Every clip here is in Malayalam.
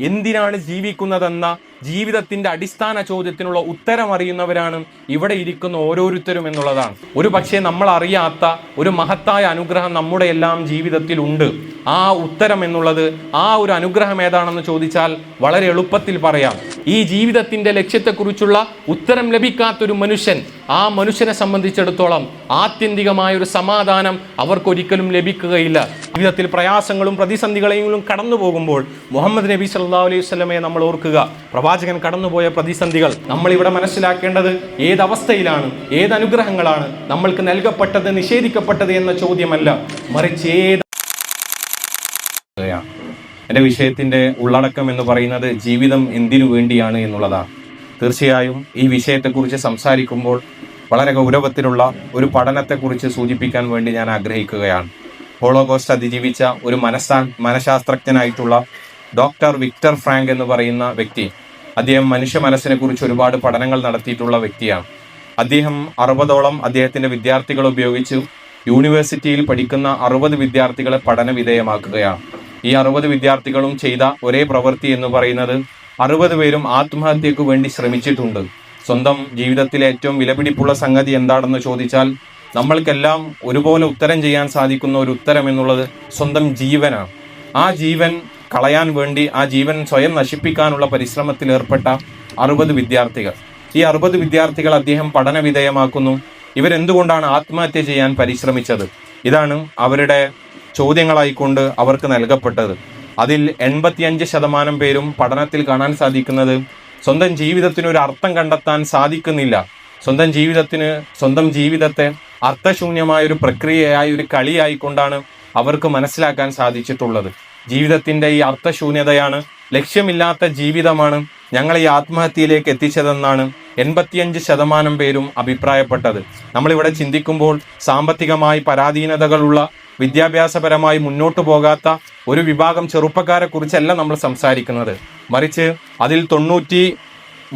എന്തിനാണ് ജീവിക്കുന്നതെന്ന ജീവിതത്തിന്റെ അടിസ്ഥാന ചോദ്യത്തിനുള്ള ഉത്തരം അറിയുന്നവരാണ് ഇവിടെ ഇരിക്കുന്ന ഓരോരുത്തരും എന്നുള്ളതാണ്. ഒരു പക്ഷേ നമ്മൾ അറിയാത്ത ഒരു മഹത്തായ അനുഗ്രഹം നമ്മുടെ എല്ലാം ജീവിതത്തിൽ ഉണ്ട് ആ ഉത്തരം എന്നുള്ളത് ആ ഒരു അനുഗ്രഹം ഏതാണെന്ന് ചോദിച്ചാൽ വളരെ എളുപ്പത്തിൽ പറയാം. ഈ ജീവിതത്തിന്റെ ലക്ഷ്യത്തെക്കുറിച്ചുള്ള ഉത്തരം ലഭിക്കാത്തൊരു മനുഷ്യൻ ആ മനുഷ്യനെ സംബന്ധിച്ചിടത്തോളം ആത്യന്തികമായ ഒരു സമാധാനം അവർക്കൊരിക്കലും ലഭിക്കുകയില്ല. ജീവിതത്തിൽ പ്രയാസങ്ങളും പ്രതിസന്ധികളെയും കടന്നു പോകുമ്പോൾ മുഹമ്മദ് നബി സല്ലാ അലൈഹി സ്വലമയെ നമ്മൾ ഓർക്കുക പ്രവാചകൻ കടന്നുപോയ പ്രതിസന്ധികൾ നമ്മൾ ഇവിടെ മനസ്സിലാക്കേണ്ടത് ഏതവസ്ഥയിലാണ് ഏത് അനുഗ്രഹങ്ങളാണ് നമ്മൾക്ക് നൽകപ്പെട്ടത് നിഷേധിക്കപ്പെട്ടത് എന്ന ചോദ്യമല്ല മറിച്ച് ഏത് എന്റെ വിഷയത്തിന്റെ ഉള്ളടക്കം എന്ന് പറയുന്നത് ജീവിതം എന്തിനു വേണ്ടിയാണ് എന്നുള്ളതാണ് തീർച്ചയായും ഈ വിഷയത്തെക്കുറിച്ച് സംസാരിക്കുമ്പോൾ വളരെ ഗൗരവത്തിലുള്ള ഒരു പഠനത്തെക്കുറിച്ച് സൂചിപ്പിക്കാൻ വേണ്ടി ഞാൻ ആഗ്രഹിക്കുകയാണ്. ഹോളോകോസ്റ്റ് അതിജീവിച്ച ഒരു മനസ്സാ മനഃശാസ്ത്രജ്ഞനായിട്ടുള്ള ഡോക്ടർ വിക്ടർ ഫ്രാങ്ക് എന്ന് പറയുന്ന വ്യക്തി. അദ്ദേഹം മനുഷ്യ മനസ്സിനെ കുറിച്ച് ഒരുപാട് പഠനങ്ങൾ നടത്തിയിട്ടുള്ള വ്യക്തിയാണ്. അദ്ദേഹം അറുപതോളം അദ്ദേഹത്തിന്റെ വിദ്യാർത്ഥികൾ ഉപയോഗിച്ച് യൂണിവേഴ്സിറ്റിയിൽ പഠിക്കുന്ന അറുപത് വിദ്യാർത്ഥികളെ പഠന വിധേയമാക്കുകയാണ് ഈ അറുപത് വിദ്യാർത്ഥികളും ചെയ്ത ഒരേ പ്രവൃത്തി എന്ന് പറയുന്നത് അറുപത് പേരും ആത്മഹത്യക്കു വേണ്ടി ശ്രമിച്ചിട്ടുണ്ട്. സ്വന്തം ജീവിതത്തിലെ ഏറ്റവും വിലപിടിപ്പുള്ള സംഗതി എന്താണെന്ന് ചോദിച്ചാൽ നമ്മൾക്കെല്ലാം ഒരുപോലെ ഉത്തരം ചെയ്യാൻ സാധിക്കുന്ന ഒരു ഉത്തരം എന്നുള്ളത് സ്വന്തം ജീവനാണ്. ആ ജീവൻ കളയാൻ വേണ്ടി ആ ജീവൻ സ്വയം നശിപ്പിക്കാനുള്ള പരിശ്രമത്തിൽ ഏർപ്പെട്ട അറുപത് വിദ്യാർത്ഥികൾ. ഈ അറുപത് വിദ്യാർത്ഥികൾ അദ്ദേഹം പഠന വിധേയമാക്കുന്നു ഇവരെന്തുകൊണ്ടാണ് ആത്മഹത്യ ചെയ്യാൻ പരിശ്രമിച്ചത്? ഇതാണ് അവരുടെ ചോദ്യങ്ങളായിക്കൊണ്ട് അവർക്ക് നൽകപ്പെട്ടത്. അതിൽ എൺപത്തിയഞ്ച് ശതമാനം പേരും പഠനത്തിൽ കാണാൻ സാധിക്കുന്നത് സ്വന്തം ജീവിതത്തിന് ഒരു അർത്ഥം കണ്ടെത്താൻ സാധിക്കുന്നില്ല. സ്വന്തം ജീവിതത്തിന് സ്വന്തം ജീവിതത്തെ അർത്ഥശൂന്യമായ ഒരു പ്രക്രിയയായി ഒരു കളിയായിക്കൊണ്ടാണ് അവർക്ക് മനസ്സിലാക്കാൻ സാധിച്ചിട്ടുള്ളത്. ജീവിതത്തിന്റെ ഈ അർത്ഥശൂന്യതയാണ് ലക്ഷ്യമില്ലാത്ത ജീവിതമാണ് ഞങ്ങളെ ഈ ആത്മഹത്യയിലേക്ക് എത്തിച്ചതെന്നാണ് എൺപത്തിയഞ്ച് ശതമാനം പേരും അഭിപ്രായപ്പെട്ടത്. നമ്മളിവിടെ ചിന്തിക്കുമ്പോൾ സാമ്പത്തികമായി പരാധീനതകളുള്ള വിദ്യാഭ്യാസപരമായി മുന്നോട്ട് പോകാത്ത ഒരു വിഭാഗം ചെറുപ്പക്കാരെ കുറിച്ചല്ല നമ്മൾ സംസാരിക്കുന്നത്. മറിച്ച് അതിൽ തൊണ്ണൂറ്റി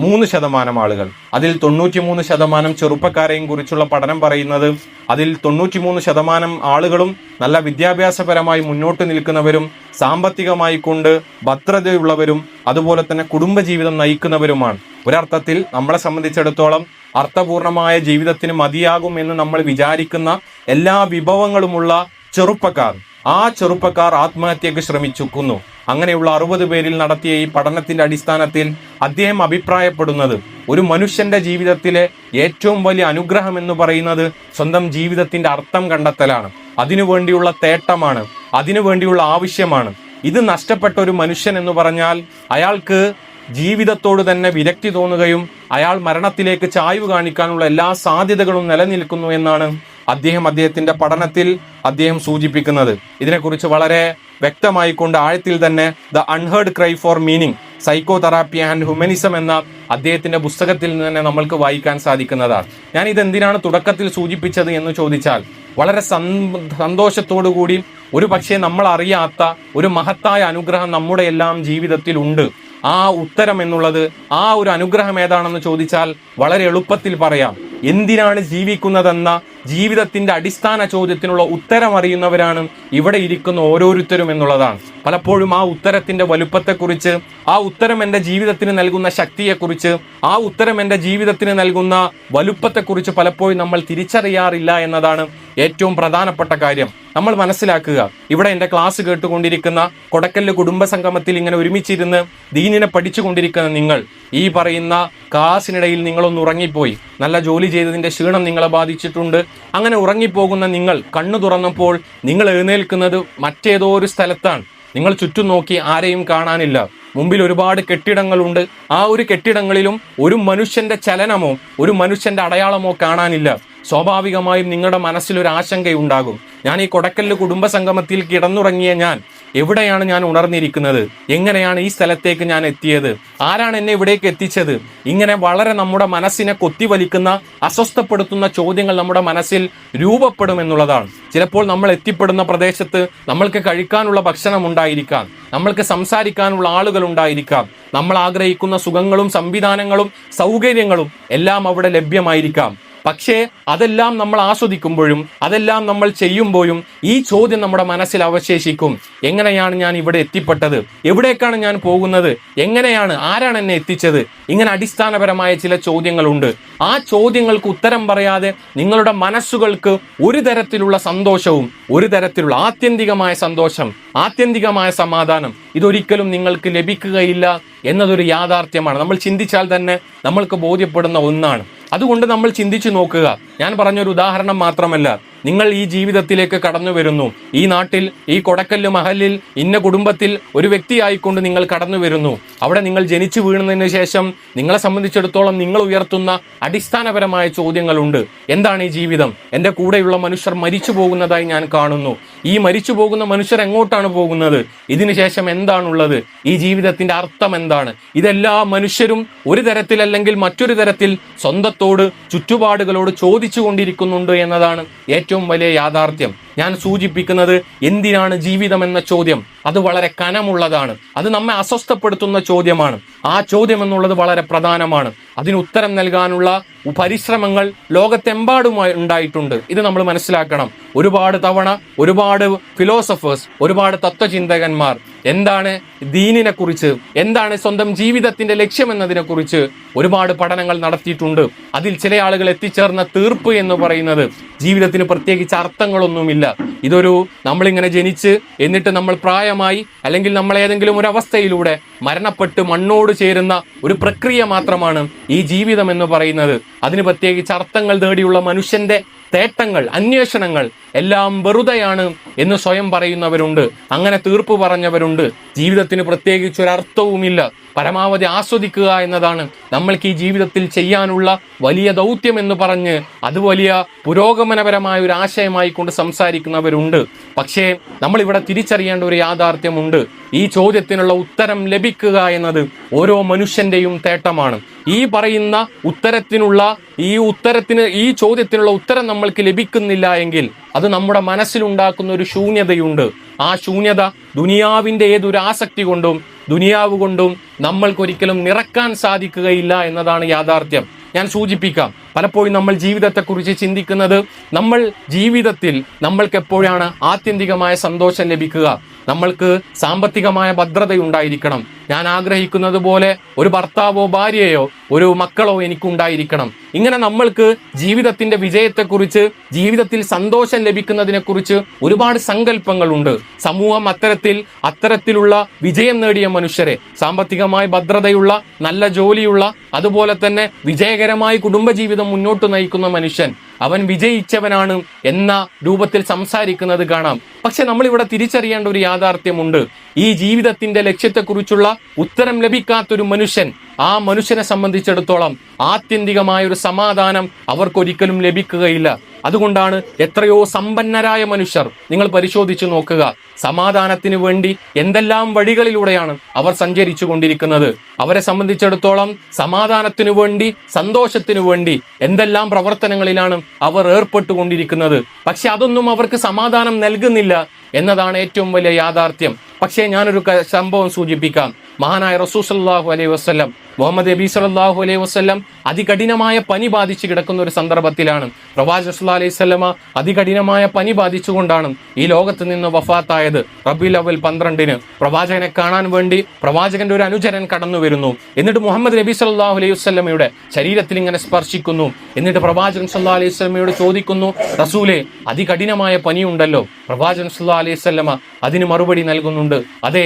മൂന്ന് ശതമാനം ആളുകൾ അതിൽ തൊണ്ണൂറ്റിമൂന്ന് ശതമാനം ചെറുപ്പക്കാരെയും കുറിച്ചുള്ള പഠനം പറയുന്നത് അതിൽ തൊണ്ണൂറ്റിമൂന്ന് ശതമാനം ആളുകളും നല്ല വിദ്യാഭ്യാസപരമായി മുന്നോട്ട് നിൽക്കുന്നവരും സാമ്പത്തികമായി കൊണ്ട് ഭദ്രതയുള്ളവരും അതുപോലെ തന്നെ കുടുംബജീവിതം നയിക്കുന്നവരുമാണ്. ഒരർത്ഥത്തിൽ നമ്മളെ സംബന്ധിച്ചിടത്തോളം അർത്ഥപൂർണമായ ജീവിതത്തിന് മതിയാകും എന്ന് നമ്മൾ വിചാരിക്കുന്ന എല്ലാ വിഭവങ്ങളുമുള്ള ചെറുപ്പക്കാർ. ആ ചെറുപ്പക്കാർ ആത്മഹത്യക്ക് ശ്രമിച്ചുക്കുന്നു. അങ്ങനെയുള്ള അറുപത് പേരിൽ നടത്തിയ ഈ പഠനത്തിന്റെ അടിസ്ഥാനത്തിൽ അദ്ദേഹം അഭിപ്രായപ്പെടുന്നത് ഒരു മനുഷ്യന്റെ ജീവിതത്തിലെ ഏറ്റവും വലിയ അനുഗ്രഹം എന്ന് പറയുന്നത് സ്വന്തം ജീവിതത്തിന്റെ അർത്ഥം കണ്ടെത്തലാണ്. അതിനുവേണ്ടിയുള്ള തേട്ടമാണ്. അതിനുവേണ്ടിയുള്ള ആവശ്യമാണ്. ഇത് നഷ്ടപ്പെട്ട ഒരു മനുഷ്യൻ എന്ന് പറഞ്ഞാൽ അയാൾക്ക് ജീവിതത്തോട് തന്നെ വിരക്തി തോന്നുകയും അയാൾ മരണത്തിലേക്ക് ചായ്വ് കാണിക്കാനുള്ള എല്ലാ സാധ്യതകളും നിലനിൽക്കുന്നു എന്നാണ് അദ്ദേഹം അദ്ദേഹത്തിന്റെ പഠനത്തിൽ അദ്ദേഹം സൂചിപ്പിക്കുന്നത്. ഇതിനെക്കുറിച്ച് വളരെ വ്യക്തമായി കൊണ്ട് ആഴത്തിൽ തന്നെ the unheard cry for meaning psychotherapy and humanism എന്ന അദ്ദേഹത്തിന്റെ പുസ്തകത്തിൽ നിന്ന് തന്നെ നമ്മൾക്ക് വായിക്കാൻ സാധിക്കുന്നതാണ്. ഞാൻ ഇത് എന്തിനാണ് തുടക്കത്തിൽ സൂചിപ്പിച്ചത് എന്ന് ചോദിച്ചാൽ വളരെ സന്തോഷത്തോടു കൂടി ഒരു പക്ഷേ നമ്മൾ അറിയാത്ത ഒരു മഹത്തായ അനുഗ്രഹം നമ്മുടെ എല്ലാം ജീവിതത്തിൽ ഉണ്ട്. ആ ഉത്തരം എന്നുള്ളത് ആ ഒരു അനുഗ്രഹം ഏതാണെന്ന് ചോദിച്ചാൽ വളരെ എളുപ്പത്തിൽ പറയാം. എന്തിനാണ് ജീവിക്കുന്നതെന്ന ജീവിതത്തിന്റെ അടിസ്ഥാന ചോദ്യത്തിനുള്ള ഉത്തരം അറിയുന്നവരാണ് ഇവിടെ ഇരിക്കുന്ന ഓരോരുത്തരും എന്നുള്ളതാണ്. പലപ്പോഴും ആ ഉത്തരത്തിന്റെ വലുപ്പത്തെക്കുറിച്ച് ആ ഉത്തരം എന്റെ ജീവിതത്തിന് നൽകുന്ന ശക്തിയെക്കുറിച്ച് ആ ഉത്തരം എന്റെ ജീവിതത്തിന് നൽകുന്ന വലുപ്പത്തെക്കുറിച്ച് പലപ്പോഴും നമ്മൾ തിരിച്ചറിയാറില്ല എന്നതാണ് ഏറ്റവും പ്രധാനപ്പെട്ട കാര്യം. നമ്മൾ മനസ്സിലാക്കുക ഇവിടെ എന്റെ ക്ലാസ് കേട്ടുകൊണ്ടിരിക്കുന്ന കൊടക്കല്ല് കുടുംബ സംഗമത്തിൽ ഇങ്ങനെ ഒരുമിച്ചിരുന്ന് ദീനിനെ പഠിച്ചുകൊണ്ടിരിക്കുന്ന നിങ്ങൾ ഈ പറയുന്ന ക്ലാസ്സിനിടയിൽ നിങ്ങളൊന്ന് ഉറങ്ങിപ്പോയി നല്ല ജോലി ചെയ്തതിന്റെ ക്ഷീണം നിങ്ങളെ ബാധിച്ചിട്ടുണ്ട്. അങ്ങനെ ഉറങ്ങിപ്പോകുന്ന നിങ്ങൾ കണ്ണു തുറന്നപ്പോൾ നിങ്ങൾ എഴുന്നേൽക്കുന്നത് മറ്റേതോ ഒരു സ്ഥലത്താണ്. നിങ്ങൾ ചുറ്റും നോക്കി ആരെയും കാണാനില്ല. മുമ്പിൽ ഒരുപാട് കെട്ടിടങ്ങളുണ്ട്. ആ ഒരു കെട്ടിടങ്ങളിലും ഒരു മനുഷ്യന്റെ ചലനമോ ഒരു മനുഷ്യന്റെ അടയാളമോ കാണാനില്ല. സ്വാഭാവികമായും നിങ്ങളുടെ മനസ്സിൽ ഒരു ആശങ്കയുണ്ടാകും. ഞാൻ ഈ കൊടക്കല്ല് കുടുംബ സംഗമത്തിൽ കിടന്നുറങ്ങിയ ഞാൻ എവിടെയാണ് ഞാൻ ഉണർന്നിരിക്കുന്നത്? എങ്ങനെയാണ് ഈ സ്ഥലത്തേക്ക് ഞാൻ എത്തിയത്? ആരാണ് എന്നെ ഇവിടേക്ക് എത്തിച്ചത്? ഇങ്ങനെ വളരെ നമ്മുടെ മനസ്സിനെ കൊത്തിവലിക്കുന്ന അസ്വസ്ഥപ്പെടുത്തുന്ന ചോദ്യങ്ങൾ നമ്മുടെ മനസ്സിൽ രൂപപ്പെടും എന്നുള്ളതാണ്. ചിലപ്പോൾ നമ്മൾ എത്തിപ്പെടുന്ന പ്രദേശത്ത് നമ്മൾക്ക് കഴിക്കാനുള്ള ഭക്ഷണം ഉണ്ടായിരിക്കാം. നമ്മൾക്ക് സംസാരിക്കാനുള്ള ആളുകൾ ഉണ്ടായിരിക്കാം. നമ്മൾ ആഗ്രഹിക്കുന്ന സുഖങ്ങളും സംവിധാനങ്ങളും സൗകര്യങ്ങളും എല്ലാം അവിടെ ലഭ്യമായിരിക്കാം. പക്ഷേ അതെല്ലാം നമ്മൾ ആസ്വദിക്കുമ്പോഴും അതെല്ലാം നമ്മൾ ചെയ്യുമ്പോഴും ഈ ചോദ്യം നമ്മുടെ മനസ്സിൽ അവശേഷിക്കും. എങ്ങനെയാണ് ഞാൻ ഇവിടെ എത്തിപ്പെട്ടത്? എവിടേക്കാണ് ഞാൻ പോകുന്നത്? എങ്ങനെയാണ്? ആരാണ് എന്നെ എത്തിച്ചത്? ഇങ്ങനെ അടിസ്ഥാനപരമായ ചില ചോദ്യങ്ങളുണ്ട്. ആ ചോദ്യങ്ങൾക്ക് ഉത്തരം പറയാതെ നിങ്ങളുടെ മനസ്സുകൾക്ക് ഒരു തരത്തിലുള്ള സന്തോഷവും ഒരു തരത്തിലുള്ള ആത്യന്തികമായ സന്തോഷം ആത്യന്തികമായ സമാധാനം ഇതൊരിക്കലും നിങ്ങൾക്ക് ലഭിക്കുകയില്ല എന്നതൊരു യാഥാർത്ഥ്യമാണ്. നമ്മൾ ചിന്തിച്ചാൽ തന്നെ നമ്മൾക്ക് ബോധ്യപ്പെടുന്ന ഒന്നാണ്. അതുകൊണ്ട് നമ്മൾ ചിന്തിച്ചു നോക്കുക. ഞാൻ പറഞ്ഞൊരു ഉദാഹരണം മാത്രമല്ല. നിങ്ങൾ ഈ ജീവിതത്തിലേക്ക് കടന്നു വരുന്നു. ഈ നാട്ടിൽ ഈ കൊടക്കല്ല് മഹലിൽ ഇന്ന കുടുംബത്തിൽ ഒരു വ്യക്തിയായിക്കൊണ്ട് നിങ്ങൾ കടന്നു വരുന്നു. അവിടെ നിങ്ങൾ ജനിച്ചു വീണതിന് ശേഷം നിങ്ങളെ സംബന്ധിച്ചിടത്തോളം നിങ്ങൾ ഉയർത്തുന്ന അടിസ്ഥാനപരമായ ചോദ്യങ്ങളുണ്ട്. എന്താണ് ഈ ജീവിതം? എന്റെ കൂടെയുള്ള മനുഷ്യർ മരിച്ചു പോകുന്നതായി ഞാൻ കാണുന്നു. ഈ മരിച്ചു പോകുന്ന മനുഷ്യർ എങ്ങോട്ടാണ് പോകുന്നത്? ഇതിനുശേഷം എന്താണുള്ളത്? ഈ ജീവിതത്തിന്റെ അർത്ഥം എന്താണ്? ഇതെല്ലാ മനുഷ്യരും ഒരു തരത്തിലല്ലെങ്കിൽ മറ്റൊരു തരത്തിൽ സ്വന്തത്തോട് ചുറ്റുപാടുകളോട് ചോദിച്ചു കൊണ്ടിരിക്കുന്നുണ്ട് എന്നതാണ് ഏറ്റവും വലിയ യാഥാർത്ഥ്യം. ഞാൻ സൂചിപ്പിക്കുന്നത് എന്തിനാണ് ജീവിതം എന്ന ചോദ്യം? അത് വളരെ കനമുള്ളതാണ്. അത് നമ്മെ അസ്വസ്ഥപ്പെടുത്തുന്ന ചോദ്യമാണ്. ആ ചോദ്യം എന്നുള്ളത് വളരെ പ്രധാനമാണ്. അതിന് ഉത്തരം നൽകാനുള്ള പരിശ്രമങ്ങൾ ലോകത്തെമ്പാടുമായി ഉണ്ടായിട്ടുണ്ട്. ഇത് നമ്മൾ മനസ്സിലാക്കണം. ഒരുപാട് തവണ ഒരുപാട് ഫിലോസഫേഴ്സ് ഒരുപാട് തത്വചിന്തകന്മാർ എന്താണ് ദീനിനെ കുറിച്ച് എന്താണ് സ്വന്തം ജീവിതത്തിന്റെ ലക്ഷ്യം എന്നതിനെ കുറിച്ച് ഒരുപാട് പഠനങ്ങൾ നടത്തിയിട്ടുണ്ട്. അതിൽ ചില ആളുകൾ എത്തിച്ചേർന്ന തീർപ്പ് എന്ന് പറയുന്നത് ജീവിതത്തിന് പ്രത്യേകിച്ച് അർത്ഥങ്ങളൊന്നുമില്ല. ഇതൊരു നമ്മളിങ്ങനെ ജനിച്ച് എന്നിട്ട് നമ്മൾ പ്രായമായി അല്ലെങ്കിൽ നമ്മൾ ഏതെങ്കിലും ഒരു അവസ്ഥയിലൂടെ മരണപ്പെട്ട് മണ്ണോട് ചേരുന്ന ഒരു പ്രക്രിയ മാത്രമാണ് ഈ ജീവിതം എന്ന് പറയുന്നത്. അതിന് പ്രത്യേകിച്ച് അർത്ഥങ്ങൾ തേടിയുള്ള മനുഷ്യന്റെ തേട്ടങ്ങൾ അന്വേഷണങ്ങൾ എല്ലാം വെറുതെയാണ് എന്ന് സ്വയം പറയുന്നവരുണ്ട്. അങ്ങനെ തീർപ്പ് പറഞ്ഞവരുണ്ട്. ജീവിതത്തിന് പ്രത്യേകിച്ച് ഒരു അർത്ഥവുമില്ല പരമാവധി ആസ്വദിക്കുക എന്നതാണ്. നമ്മൾക്ക് ഈ ജീവിതത്തിൽ ചെയ്യാനുള്ള വലിയ ദൗത്യം എന്ന് പറഞ്ഞ് അത് വലിയ പുരോഗമനപരമായ ഒരു ആശയമായി കൊണ്ട് സംസാരിക്കുന്നവരുണ്ട്. പക്ഷേ നമ്മൾ ഇവിടെ തിരിച്ചറിയേണ്ട ഒരു യാഥാർത്ഥ്യമുണ്ട്. ഈ ചോദ്യത്തിനുള്ള ഉത്തരം ലഭിക്കുക എന്നത് ഓരോ മനുഷ്യന്റെയും തേട്ടമാണ്. ഈ പറയുന്ന ഉത്തരത്തിനുള്ള ഈ ഉത്തരത്തിന് ഈ ചോദ്യത്തിനുള്ള ഉത്തരം നമ്മൾക്ക് ലഭിക്കുന്നില്ല എങ്കിൽ അത് നമ്മുടെ മനസ്സിലുണ്ടാക്കുന്ന ഒരു ശൂന്യതയുണ്ട്. ആ ശൂന്യത ദുനിയാവിന്റെ ഏതൊരു ആസക്തി കൊണ്ടും ദുനിയാവ് കൊണ്ടും നമ്മൾക്കൊരിക്കലും നിറക്കാൻ സാധിക്കുകയില്ല എന്നതാണ് യാഥാർത്ഥ്യം. ഞാൻ സൂചിപ്പിക്കാം പലപ്പോഴും നമ്മൾ ജീവിതത്തെക്കുറിച്ച് ചിന്തിക്കുന്നത് നമ്മൾ ജീവിതത്തിൽ നമ്മൾക്ക് എപ്പോഴാണ് ആത്യന്തികമായ സന്തോഷം ലഭിക്കുക. നമ്മൾക്ക് സാമ്പത്തികമായ ഭദ്രതയുണ്ടായിരിക്കണം. ഞാൻ ആഗ്രഹിക്കുന്നത് പോലെ ഒരു ഭർത്താവോ ഭാര്യയോ ഒരു മക്കളോ എനിക്കുണ്ടായിരിക്കണം. ഇങ്ങനെ നമ്മൾക്ക് ജീവിതത്തിന്റെ വിജയത്തെക്കുറിച്ച് ജീവിതത്തിൽ സന്തോഷം ലഭിക്കുന്നതിനെക്കുറിച്ച് ഒരുപാട് സങ്കല്പങ്ങളുണ്ട്. സമൂഹം അത്തരത്തിൽ അത്തരത്തിലുള്ള വിജയം നേടിയ മനുഷ്യരെ സാമ്പത്തികമായി ഭദ്രതയുള്ള നല്ല ജോലിയുള്ള അതുപോലെ തന്നെ വിജയകരമായി കുടുംബജീവിതം മുന്നോട്ട് നയിക്കുന്ന മനുഷ്യൻ അവൻ വിജയിച്ചവനാണ് എന്ന രൂപത്തിൽ സംസാരിക്കുന്നത് കാണാം. പക്ഷെ നമ്മൾ ഇവിടെ തിരിച്ചറിയേണ്ട ഒരു യാഥാർത്ഥ്യമുണ്ട്. ഈ ജീവിതത്തിന്റെ ലക്ഷ്യത്തെക്കുറിച്ചുള്ള ഉത്തരം ലഭിക്കാത്തൊരു മനുഷ്യൻ ആ മനുഷ്യനെ സംബന്ധിച്ചിടത്തോളം ആത്യന്തികമായ ഒരു സമാധാനം അവർക്കൊരിക്കലും ലഭിക്കുകയില്ല. അതുകൊണ്ടാണ് എത്രയോ സമ്പന്നരായ മനുഷ്യർ നിങ്ങൾ പരിശോധിച്ചു നോക്കുക സമാധാനത്തിന് വേണ്ടി എന്തെല്ലാം വഴികളിലൂടെയാണ് അവർ സഞ്ചരിച്ചു കൊണ്ടിരിക്കുന്നത്. അവരെ സംബന്ധിച്ചിടത്തോളം സമാധാനത്തിനു വേണ്ടി സന്തോഷത്തിനു വേണ്ടി എന്തെല്ലാം പ്രവർത്തനങ്ങളിലാണ് അവർ ഏർപ്പെട്ടുകൊണ്ടിരിക്കുന്നത്. പക്ഷെ അതൊന്നും അവർക്ക് സമാധാനം നൽകുന്നില്ല എന്നതാണ് ഏറ്റവും വലിയ യാഥാർത്ഥ്യം. പക്ഷേ ഞാനൊരു സംഭവം സൂചിപ്പിക്കാം. മഹാനായ റസൂസ് അലൈഹി വസല്ലം മുഹമ്മദ് നബി സല്ലല്ലാഹു അലൈഹി വസല്ലം അതികഠിനമായ പനി ബാധിച്ച് കിടക്കുന്ന ഒരു സന്ദർഭത്തിലാണ്. പ്രവാചകർ സല്ലല്ലാഹു അലൈഹി വസല്ലമ അതികഠിനമായ പനി ബാധിച്ചുകൊണ്ടാണ് ഈ ലോകത്ത് നിന്ന് വഫാത്തായത്. റബി ലവൽ പന്ത്രണ്ടിന് പ്രവാചകനെ കാണാൻ വേണ്ടി പ്രവാചകന്റെ ഒരു അനുചരൻ കടന്നു വരുന്നു. എന്നിട്ട് മുഹമ്മദ് നബി സല്ലല്ലാഹു അലൈഹി വസ്ലമയുടെ ശരീരത്തിൽ ഇങ്ങനെ സ്പർശിക്കുന്നു. എന്നിട്ട് പ്രവാചകൻ സല്ലാ അലൈഹി സ്വലമയോട് ചോദിക്കുന്നു റസൂലെ അതികഠിനമായ പനിയുണ്ടല്ലോ. പ്രവാചകൻ സല്ലാ അലൈഹി വസല്ലമ അതിന് മറുപടി നൽകുന്നുണ്ട്. അതെ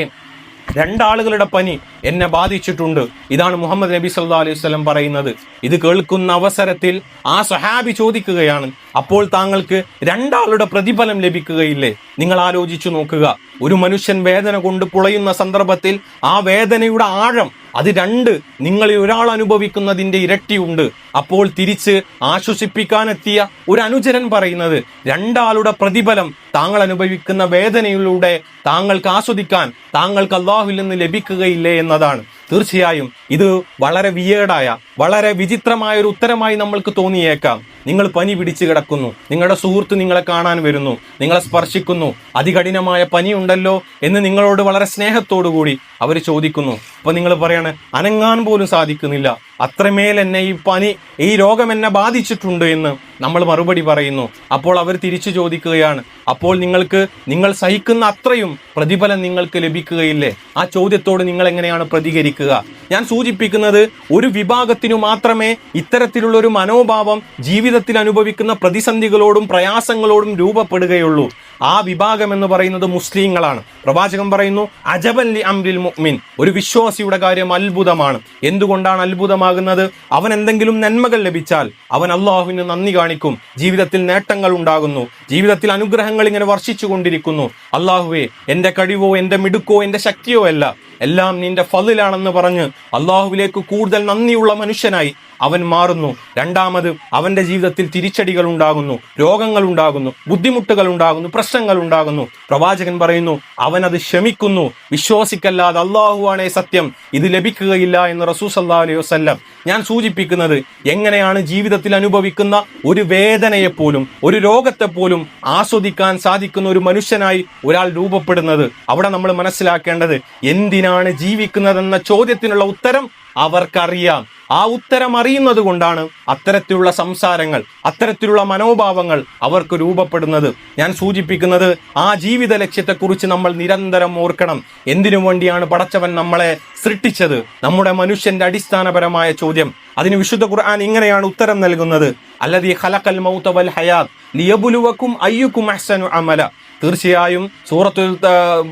രണ്ടാളുകളുടെ പനി എന്നെ ബാധിച്ചിട്ടുണ്ട്. ഇതാണ് മുഹമ്മദ് നബി സല്ലാ അലൈഹി സ്വലം പറയുന്നത്. ഇത് കേൾക്കുന്ന അവസരത്തിൽ ആ സഹാബി ചോദിക്കുകയാണ് അപ്പോൾ താങ്കൾക്ക് രണ്ടാളുടെ പ്രതിഫലം ലഭിക്കുകയില്ലേ? നിങ്ങൾ ആലോചിച്ചു നോക്കുക. ഒരു മനുഷ്യൻ വേദന കൊണ്ട് പുളയുന്ന സന്ദർഭത്തിൽ ആ വേദനയുടെ ആഴം അത് രണ്ട് നിങ്ങളിൽ ഒരാൾ അനുഭവിക്കുന്നതിന്റെ ഇരട്ടിയുണ്ട്. അപ്പോൾ തിരിച്ച് ആശ്വസിപ്പിക്കാനെത്തിയ ഒരു അനുചരൻ പറയുന്നത് രണ്ടാളുടെ പ്രതിഫലം താങ്കൾ അനുഭവിക്കുന്ന വേദനയിലൂടെ താങ്കൾക്ക് ആസ്വദിക്കാൻ താങ്കൾക്ക് അള്ളാഹുവിൽ നിന്ന് ലഭിക്കുകയില്ലേ എന്നതാണ്. തീർച്ചയായും ഇത് വളരെ വിയേഡായ വളരെ വിചിത്രമായ ഒരു ഉത്തരമായി നമ്മൾക്ക് തോന്നിയേക്കാം. നിങ്ങൾ പനി പിടിച്ചു കിടക്കുന്നു. നിങ്ങളുടെ സുഹൃത്ത് നിങ്ങളെ കാണാൻ വരുന്നു. നിങ്ങളെ സ്പർശിക്കുന്നു. അതികഠിനമായ പനി ഉണ്ടല്ലോ എന്ന് നിങ്ങളോട് വളരെ സ്നേഹത്തോടു കൂടി അവർ ചോദിക്കുന്നു. അപ്പൊ നിങ്ങൾ പറയാണ് അനങ്ങാൻ പോലും സാധിക്കുന്നില്ല. അത്രമേൽ എന്നെ ഈ പനി ഈ രോഗം എന്നെ ബാധിച്ചിട്ടുണ്ട് എന്ന് നമ്മൾ മറുപടി പറയുന്നു. അപ്പോൾ അവർ തിരിച്ചു ചോദിക്കുകയാണ് അപ്പോൾ നിങ്ങൾക്ക് നിങ്ങൾ സഹിക്കുന്ന അത്രയും പ്രതിഫലം നിങ്ങൾക്ക് ലഭിക്കുകയില്ലേ? ആ ചോദ്യത്തോട് നിങ്ങൾ എങ്ങനെയാണ് പ്രതികരിക്കുക? ഞാൻ സൂചിപ്പിക്കുന്നത് ഒരു വിഭാഗത്തിനു മാത്രമേ ഇത്തരത്തിലുള്ള ഒരു മനോഭാവം ജീവിതത്തിൽ അനുഭവിക്കുന്ന പ്രതിസന്ധികളോടും പ്രയാസങ്ങളോടും രൂപപ്പെടുകയുള്ളൂ. ആ വിഭാഗം എന്ന് പറയുന്നത് മുസ്ലിങ്ങളാണ്. പ്രവാചകൻ പറയുന്നു അജബൻ ലി അംരിൽ മുഅ്മിൻ. ഒരു വിശ്വാസിയുടെ കാര്യം അത്ഭുതമാണ്. എന്തുകൊണ്ടാണ് അത്ഭുതമാകുന്നത്? അവൻ എന്തെങ്കിലും നന്മകൾ ലഭിച്ചാൽ അവൻ അള്ളാഹുവിന് നന്ദി കാണിക്കും. ജീവിതത്തിൽ നേട്ടങ്ങൾ ഉണ്ടാകുന്നു. ജീവിതത്തിൽ അനുഗ്രഹങ്ങൾ ഇങ്ങനെ വർഷിച്ചു കൊണ്ടിരിക്കുന്നു. അള്ളാഹുവേ എന്റെ കഴിവോ എന്റെ മിടുക്കോ എന്റെ ശക്തിയോ അല്ല. എല്ലാം നിന്റെ ഫതിലാണെന്ന് പറഞ്ഞ് അള്ളാഹുവിലേക്ക് കൂടുതൽ നന്ദിയുള്ള മനുഷ്യനായി അവൻ മാറുന്നു. രണ്ടാമത് അവന്റെ ജീവിതത്തിൽ തിരിച്ചടികൾ ഉണ്ടാകുന്നു. രോഗങ്ങൾ ഉണ്ടാകുന്നു. ബുദ്ധിമുട്ടുകൾ ഉണ്ടാകുന്നു. പ്രശ്നങ്ങൾ ഉണ്ടാകുന്നു. പ്രവാചകൻ പറയുന്നു അവൻ അത് ക്ഷമിക്കുന്നു. വിശ്വാസിക്കല്ലാതെ അള്ളാഹുവാണേ സത്യം. ഇത് ലഭിക്കുകയില്ല എന്ന് റസൂ അല്ലാ അലൈഹി വസ്ല്ലം ഞാൻ സൂചിപ്പിക്കുന്നത് എങ്ങനെയാണ് ജീവിതത്തിൽ അനുഭവിക്കുന്ന ഒരു വേദനയെപ്പോലും ഒരു രോഗത്തെപ്പോലും ആസ്വദിക്കാൻ സാധിക്കുന്ന ഒരു മനുഷ്യനായി ഒരാൾ രൂപപ്പെടുന്നത്? അവിടെ നമ്മൾ മനസ്സിലാക്കേണ്ടത് എന്തിനാണ് ജീവിക്കുന്നതെന്ന ചോദ്യത്തിനുള്ള ഉത്തരം അവർക്കറിയാം. ആ ഉത്തരം അറിയുന്നത് കൊണ്ടാണ് അത്തരത്തിലുള്ള സംസാരങ്ങൾ അത്തരത്തിലുള്ള മനോഭാവങ്ങൾ അവർക്ക് രൂപപ്പെടുന്നത്. ഞാൻ സൂചിപ്പിക്കുന്നത് ആ ജീവിത ലക്ഷ്യത്തെക്കുറിച്ച് നമ്മൾ നിരന്തരം ഓർക്കണം. എന്തിനു വേണ്ടിയാണ് പടച്ചവൻ നമ്മളെ സൃഷ്ടിച്ചത്? നമ്മുടെ മനുഷ്യന്റെ അടിസ്ഥാനപരമായ ചോദ്യം. അതിന് വിശുദ്ധ ഖുർആൻ ഇങ്ങനെയാണ് ഉത്തരം നൽകുന്നത്. അല്ലതി ഖലഖൽ മൗത വൽ ഹയാത് ലിയബുലുവക്കും അയ്യുക്കും അഹ്സനു അമല. തീർച്ചയായും സൂറത്തുൽ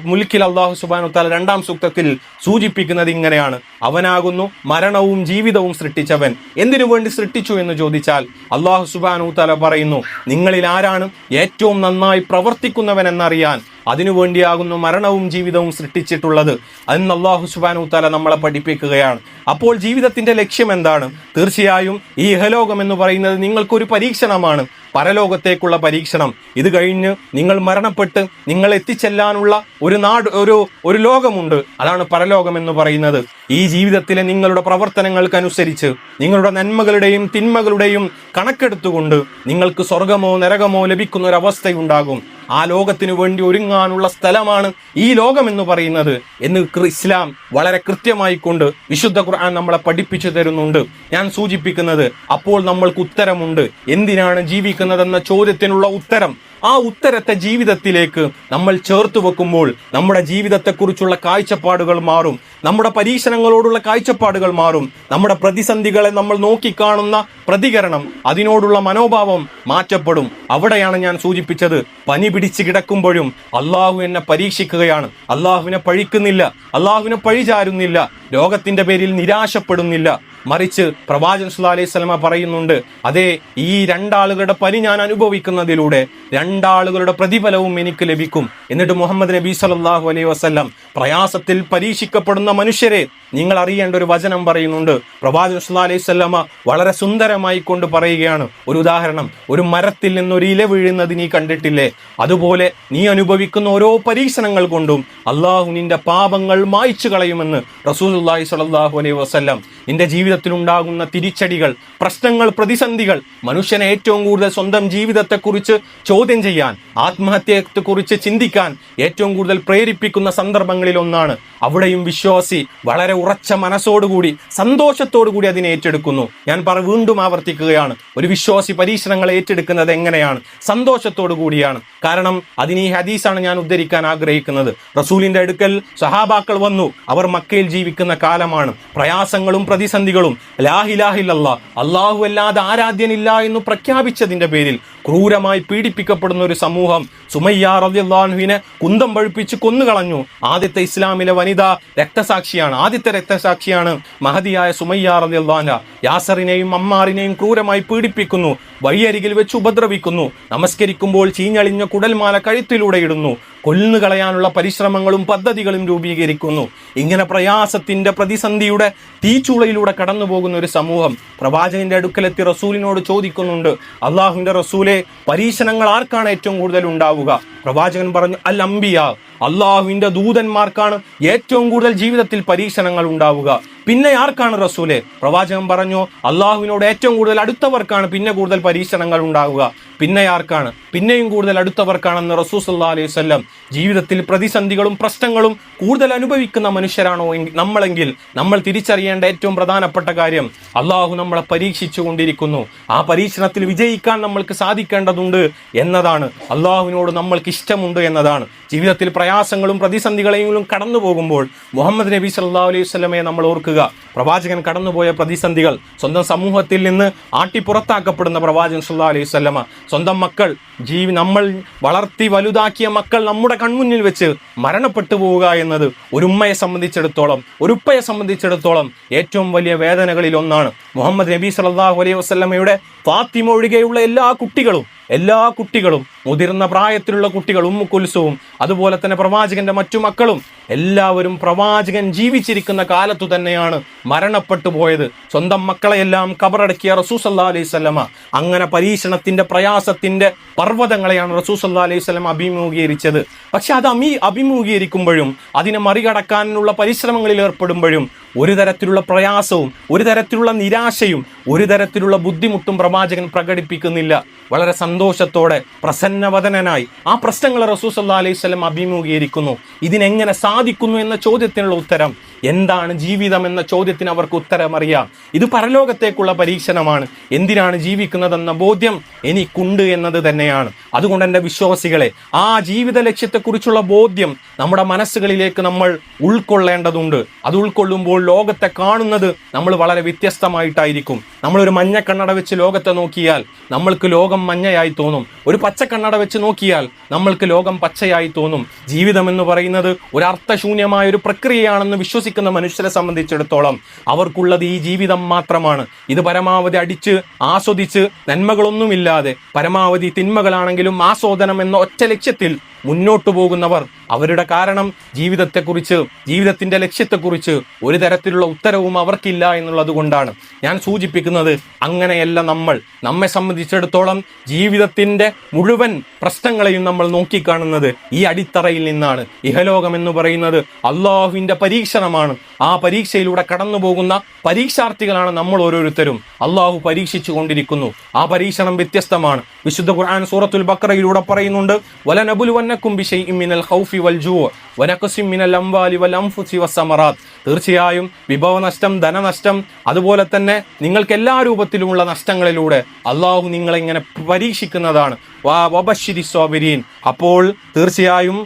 മുൽക്കിൽ അള്ളാഹു സുബാനു താല രണ്ടാം സൂക്തത്തിൽ സൂചിപ്പിക്കുന്നത് ഇങ്ങനെയാണ്. അവനാകുന്നു മരണവും ജീവിതവും സൃഷ്ടിച്ചവൻ. എന്തിനു വേണ്ടി സൃഷ്ടിച്ചു എന്ന് ചോദിച്ചാൽ അള്ളാഹു സുബാനു താല പറയുന്നു നിങ്ങളിൽ ആരാണ് ഏറ്റവും നന്നായി പ്രവർത്തിക്കുന്നവൻ എന്നറിയാൻ. അതിനുവേണ്ടിയാകുന്നു മരണവും ജീവിതവും സൃഷ്ടിച്ചിട്ടുള്ളത്. അന്ന് അള്ളാഹു സുബാനു താല നമ്മളെ പഠിപ്പിക്കുകയാണ്. അപ്പോൾ ജീവിതത്തിന്റെ ലക്ഷ്യം എന്താണ്? തീർച്ചയായും ഈ ഇഹലോകം എന്ന് പറയുന്നത് നിങ്ങൾക്കൊരു പരീക്ഷണമാണ്. പരലോകത്തേക്കുള്ള പരീക്ഷണം. ഇത് കഴിഞ്ഞ് നിങ്ങൾ മരണപ്പെട്ട് നിങ്ങൾ എത്തിച്ചെല്ലാനുള്ള ഒരു നാട് ഒരു ഒരു ലോകമുണ്ട്. അതാണ് പരലോകം എന്ന് പറയുന്നത്. ഈ ജീവിതത്തിലെ നിങ്ങളുടെ പ്രവർത്തനങ്ങൾക്കനുസരിച്ച് നിങ്ങളുടെ നന്മകളുടെയും തിന്മകളുടെയും കണക്കെടുത്തുകൊണ്ട് നിങ്ങൾക്ക് സ്വർഗമോ നരകമോ ലഭിക്കുന്ന ഒരു അവസ്ഥയുണ്ടാകും ആ ലോകത്തിനു വേണ്ടി ഒരുങ്ങാനുള്ള സ്ഥലമാണ് ഈ ലോകം എന്ന് പറയുന്നത് എന്ന് ഇസ്ലാം വളരെ കൃത്യമായി കൊണ്ട് വിശുദ്ധ ഖുർആൻ നമ്മളെ പഠിപ്പിച്ചു തരുന്നുണ്ട്. ഞാൻ സൂചിപ്പിക്കുന്നത് അപ്പോൾ നമ്മൾക്ക് ഉത്തരമുണ്ട്. എന്തിനാണ് ജീവിക്കുന്നതെന്ന ചോദ്യത്തിനുള്ള ഉത്തരം? ആ ഉത്തരത്തെ ജീവിതത്തിലേക്ക് നമ്മൾ ചേർത്ത് വെക്കുമ്പോൾ നമ്മുടെ ജീവിതത്തെക്കുറിച്ചുള്ള കാഴ്ചപ്പാടുകൾ മാറും. നമ്മുടെ പരീക്ഷണങ്ങളോടുള്ള കാഴ്ചപ്പാടുകൾ മാറും. നമ്മുടെ പ്രതിസന്ധികളെ നമ്മൾ നോക്കിക്കാണുന്ന പ്രതികരണം അതിനോടുള്ള മനോഭാവം മാറ്റപ്പെടും. അവിടെയാണ് ഞാൻ സൂചിപ്പിച്ചത്. പനി പിടിച്ച് കിടക്കുമ്പോഴും അള്ളാഹു എന്നെ പരീക്ഷിക്കുകയാണ്. അള്ളാഹുവിനെ പഴിക്കുന്നില്ല. അള്ളാഹുവിനെ പഴിചാരുന്നില്ല. ലോകത്തിന്റെ പേരിൽ നിരാശപ്പെടുന്നില്ല. മറിച്ച് പ്രവാചകൻ സുല്ലാ അലൈഹി സ്വലമ പറയുന്നുണ്ട് അതെ ഈ രണ്ടാളുകളുടെ പനി ഞാൻ അനുഭവിക്കുന്നതിലൂടെ രണ്ടാളുകളുടെ പ്രതിഫലവും എനിക്ക് ലഭിക്കും. എന്നിട്ട് മുഹമ്മദ് നബി സല്ലല്ലാഹു അലൈഹി വസല്ലം പ്രയാസത്തിൽ പരീക്ഷിക്കപ്പെടുന്ന മനുഷ്യരെ നിങ്ങൾ അറിയേണ്ട ഒരു വചനം പറയുന്നുണ്ട്. പ്രവാചകൻ സുല്ലാ അലൈഹി സ്വല്ലമ വളരെ സുന്ദരമായി കൊണ്ട് പറയുകയാണ്. ഒരു ഉദാഹരണം ഒരു മരത്തിൽ നിന്ന് ഒരു ഇല വീഴുന്നത് നീ കണ്ടിട്ടില്ലേ? അതുപോലെ നീ അനുഭവിക്കുന്ന ഓരോ പരീക്ഷണങ്ങൾ കൊണ്ടും അള്ളാഹു നിന്റെ പാപങ്ങൾ മായ്ച്ചു കളയുമെന്ന് റസൂലുള്ളാഹി സ്വല്ലല്ലാഹു അലൈഹി വസല്ലം. നിന്റെ ജീവിതത്തിൽ ഉണ്ടാകുന്ന തിരിച്ചടികൾ പ്രശ്നങ്ങൾ പ്രതിസന്ധികൾ മനുഷ്യനെ ഏറ്റവും കൂടുതൽ സ്വന്തം ജീവിതത്തെക്കുറിച്ച് ചോദ്യം ചെയ്യാൻ ആത്മഹത്യയെക്കുറിച്ച് ചിന്തിക്കാൻ ഏറ്റവും കൂടുതൽ പ്രേരിപ്പിക്കുന്ന സന്ദർഭങ്ങളിൽ ഒന്നാണ് അവിടെയും വിശ്വാസി വളരെ ഉറച്ച മനസ്സോടുകൂടി സന്തോഷത്തോടുകൂടി അതിനെ ഏറ്റെടുക്കുന്നു. ഞാൻ പറ വീണ്ടും ആവർത്തിക്കുകയാണ്. ഒരു വിശ്വാസി പരീക്ഷണങ്ങൾ ഏറ്റെടുക്കുന്നത് എങ്ങനെയാണ്? സന്തോഷത്തോടു കൂടിയാണ് കാരണം അതിന് ഈ ഹദീസാണ് ഞാൻ ഉദ്ധരിക്കാൻ ആഗ്രഹിക്കുന്നത്. റസൂലിന്റെ അടുക്കൽ സഹാബാക്കൾ വന്നു. അവർ മക്കയിൽ ജീവിക്കുന്ന കാലമാണ്. പ്രയാസങ്ങളും പ്രതിസന്ധികളും. ലാഹിലാഹില്ല അള്ളാഹു അല്ലാതെ ആരാധ്യനില്ല എന്ന് പ്രഖ്യാപിച്ചതിന്റെ പേരിൽ ക്രൂരമായി പീഡിപ്പിക്കപ്പെടുന്ന ഒരു സമൂഹം. സുമയ്യ റളിയല്ലാഹുവിനെ കുന്തം പഴുപ്പിച്ച് കൊന്നുകളഞ്ഞു. ആദ്യത്തെ ഇസ്ലാമിലെ വനിത രക്തസാക്ഷിയാണ്. ആദ്യത്തെ രക്തസാക്ഷിയാണ് മഹതിയായ സുമയ്യ റളിയല്ലാഹുന യാസറിനെയും അമ്മാറിനെയും ക്രൂരമായി പീഡിപ്പിക്കുന്നു. വഴിയരികിൽ വെച്ച് ഉപദ്രവിക്കുന്നു. നമസ്കരിക്കുമ്പോൾ ചീഞ്ഞളിഞ്ഞ കുടൽമാല കഴുത്തിലൂടെ ഇടുന്നു. കൊല്ലുകളയാനുള്ള പരിശ്രമങ്ങളും പദ്ധതികളും രൂപീകരിക്കുന്നു. ഇങ്ങനെ പ്രയാസത്തിന്റെ പ്രതിസന്ധിയുടെ തീച്ചുളയിലൂടെ കടന്നു പോകുന്ന ഒരു സമൂഹം പ്രവാചകന്റെ അടുക്കലെത്തി റസൂലിനോട് ചോദിക്കുന്നുണ്ട്. അള്ളാഹുവിന്റെ റസൂലെ പരീക്ഷണങ്ങൾ ആർക്കാണ് ഏറ്റവും കൂടുതൽ ഉണ്ടാവുക? പ്രവാചകൻ പറഞ്ഞു അൽ അംബിയ അള്ളാഹുവിന്റെ ദൂതന്മാർക്കാണ് ഏറ്റവും കൂടുതൽ ജീവിതത്തിൽ പരീക്ഷണങ്ങൾ ഉണ്ടാവുക. പിന്നെ ആർക്കാണ് റസൂലെ? പ്രവാചകൻ പറഞ്ഞു അള്ളാഹുവിനോട് ഏറ്റവും കൂടുതൽ അടുത്തവർക്കാണ് പിന്നെ കൂടുതൽ പരീക്ഷണങ്ങൾ ഉണ്ടാവുക. പിന്നെ ആർക്കാണ്? പിന്നെയും കൂടുതൽ അടുത്തവർക്കാണെന്ന് റസൂ സല്ലാ അലൈഹി വല്ലം ജീവിതത്തിൽ പ്രതിസന്ധികളും പ്രശ്നങ്ങളും കൂടുതൽ അനുഭവിക്കുന്ന മനുഷ്യരാണോ നമ്മളെങ്കിൽ നമ്മൾ തിരിച്ചറിയേണ്ട ഏറ്റവും പ്രധാനപ്പെട്ട കാര്യം അള്ളാഹു നമ്മളെ പരീക്ഷിച്ചു കൊണ്ടിരിക്കുന്നു ആ പരീക്ഷണത്തിൽ വിജയിക്കാൻ നമ്മൾക്ക് സാധിക്കേണ്ടതുണ്ട് എന്നതാണ്. അള്ളാഹുവിനോട് നമ്മൾക്ക് ഇഷ്ടമുണ്ട് എന്നതാണ്. ജീവിതത്തിൽ പ്രയാസങ്ങളും പ്രതിസന്ധികളെയും കടന്നു പോകുമ്പോൾ മുഹമ്മദ് നബി സല്ലാ അലൈഹി സ്വലമയെ നമ്മൾ ഓർക്കുക. പ്രവാചകൻ കടന്നുപോയ പ്രതിസന്ധികൾ സ്വന്തം സമൂഹത്തിൽ നിന്ന് ആട്ടിപ്പുറത്താക്കപ്പെടുന്ന പ്രവാചകൻ സല്ലാ അലൈഹി സ്വലമ സ്വന്തം മക്കൾ ജീവി നമ്മൾ വളർത്തി വലുതാക്കിയ മക്കൾ നമ്മുടെ കൺമുന്നിൽ വെച്ച് മരണപ്പെട്ടു പോവുക എന്നത് ഒരു ഉമ്മയെ സംബന്ധിച്ചിടത്തോളം ഒരു ഉപ്പയെ സംബന്ധിച്ചിടത്തോളം ഏറ്റവും വലിയ വേദനകളിൽ ഒന്നാണ്. മുഹമ്മദ് നബി സല്ലാഹു അലൈഹി വസ്ലമയുടെ ഫാത്തിമ ഒഴികെയുള്ള എല്ലാ കുട്ടികളും എല്ലാ കുട്ടികളും മുതിർന്ന പ്രായത്തിലുള്ള കുട്ടികളും കുൽസവും അതുപോലെ തന്നെ പ്രവാചകന്റെ മറ്റു മക്കളും എല്ലാവരും പ്രവാചകൻ ജീവിച്ചിരിക്കുന്ന കാലത്തു തന്നെയാണ് മരണപ്പെട്ടു പോയത്. സ്വന്തം മക്കളെയെല്ലാം കബറടക്കിയ റസൂസല്ലാ അലൈഹി സ്വലമ. അങ്ങനെ പരീക്ഷണത്തിന്റെ പ്രയാസത്തിന്റെ പർവതങ്ങളെയാണ് റസൂസല്ലാ അലൈഹി സ്വലം അഭിമുഖീകരിച്ചത്. പക്ഷെ അത് അമീ അഭിമുഖീകരിക്കുമ്പോഴും അതിനെ മറികടക്കാനുള്ള പരിശ്രമങ്ങളിൽ ഏർപ്പെടുമ്പോഴും ഒരു തരത്തിലുള്ള പ്രയാസവും ഒരു തരത്തിലുള്ള നിരാശയും ഒരു തരത്തിലുള്ള ബുദ്ധിമുട്ടും പ്രവാചകൻ പ്രകടിപ്പിക്കുന്നില്ല. വളരെ സന്തോഷത്തോടെ പ്രസന്നവദനായി ആ പ്രശ്നങ്ങൾ റസൂസല്ലാ അലൈഹി സ്വലം അഭിമുഖീകരിക്കുന്നു. ഇതിനെങ്ങനെ സാധിക്കുന്നു എന്ന ചോദ്യത്തിനുള്ള ഉത്തരം എന്താണ് ജീവിതം എന്ന ചോദ്യത്തിന് അവർക്ക് ഉത്തരമറിയാം. ഇത് പരലോകത്തേക്കുള്ള പരീക്ഷണമാണ്. എന്തിനാണ് ജീവിക്കുന്നതെന്ന ബോധ്യം എനിക്കുണ്ട് എന്നത് തന്നെയാണ്. അതുകൊണ്ട് എന്റെ വിശ്വാസികളെ ആ ജീവിത ലക്ഷ്യത്തെക്കുറിച്ചുള്ള ബോധ്യം നമ്മുടെ മനസ്സുകളിലേക്ക് നമ്മൾ ഉൾക്കൊള്ളേണ്ടതുണ്ട്. അത് ഉൾക്കൊള്ളുമ്പോൾ ലോകത്തെ കാണുന്നത് നമ്മൾ വളരെ വ്യത്യസ്തമായിട്ടായിരിക്കും. നമ്മളൊരു മഞ്ഞ കണ്ണട വെച്ച് ലോകത്തെ നോക്കിയാൽ നമ്മൾക്ക് ലോകം മഞ്ഞയായി തോന്നും. ഒരു പച്ച കണ്ണട വെച്ച് നോക്കിയാൽ നമ്മൾക്ക് ലോകം പച്ചയായി തോന്നും. ജീവിതം എന്ന് പറയുന്നത് ഒരു അർത്ഥശൂന്യമായ ഒരു പ്രക്രിയയാണെന്ന് വിശ്വസിക്കുന്ന മനുഷ്യരെ സംബന്ധിച്ചിടത്തോളം അവർക്കുള്ളത് ഈ ജീവിതം മാത്രമാണ്. ഇത് പരമാവധി അടിച്ച് ആസ്വദിച്ച് നന്മകളൊന്നുമില്ലാതെ പരമാവധി തിന്മകളാണെങ്കിലും ആസ്വാദനം എന്ന ഒറ്റ ലക്ഷ്യത്തിൽ മുന്നോട്ടു പോകുന്നവർ അവരുടെ കാരണം ജീവിതത്തെക്കുറിച്ച് ജീവിതത്തിന്റെ ലക്ഷ്യത്തെക്കുറിച്ച് ഒരു തരത്തിലുള്ള ഉത്തരവും അവർക്കില്ല എന്നുള്ളത് കൊണ്ടാണ് ഞാൻ സൂചിപ്പിക്കുന്നത് അങ്ങനെയല്ല നമ്മൾ. നമ്മെ സംബന്ധിച്ചിടത്തോളം ജീവിതത്തിന്റെ മുഴുവൻ പ്രശ്നങ്ങളെയും നമ്മൾ നോക്കിക്കാണുന്നത് ഈ അടിത്തറയിൽ നിന്നാണ്. ഇഹലോകം എന്ന് പറയുന്നത് അള്ളാഹുവിന്റെ പരീക്ഷണമാണ്. ആ പരീക്ഷയിലൂടെ കടന്നു പോകുന്ന പരീക്ഷാർത്ഥികളാണ് നമ്മൾ ഓരോരുത്തരും. അള്ളാഹു പരീക്ഷിച്ചു കൊണ്ടിരിക്കുന്നു ആ പരീക്ഷണം വ്യത്യസ്തമാണ്. വിശുദ്ധ ഖുർആൻ സൂറത്തുൽ ബക്രയിലൂടെ പറയുന്നുണ്ട് വലനബുലുവന്നക്കും ബിഷൈഇൻ മിനൽ ഖൗഫി വൽ ജൂ വനഖസി മിനൽ അംവാലി വൽ അൻഫുസി വസ്സമറാത്ത് തീർച്ചയായും വിഭവനഷ്ടം ധനനഷ്ടം അതുപോലെ തന്നെ നിങ്ങൾക്ക് എല്ലാ രൂപത്തിലുമുള്ള നഷ്ടങ്ങളിലൂടെ അള്ളാഹു നിങ്ങളെ ഇങ്ങനെ പരീക്ഷിക്കുന്നതാണ്. വാ വബശിരി സ്വാബിരീൻ. അപ്പോൾ തീർച്ചയായും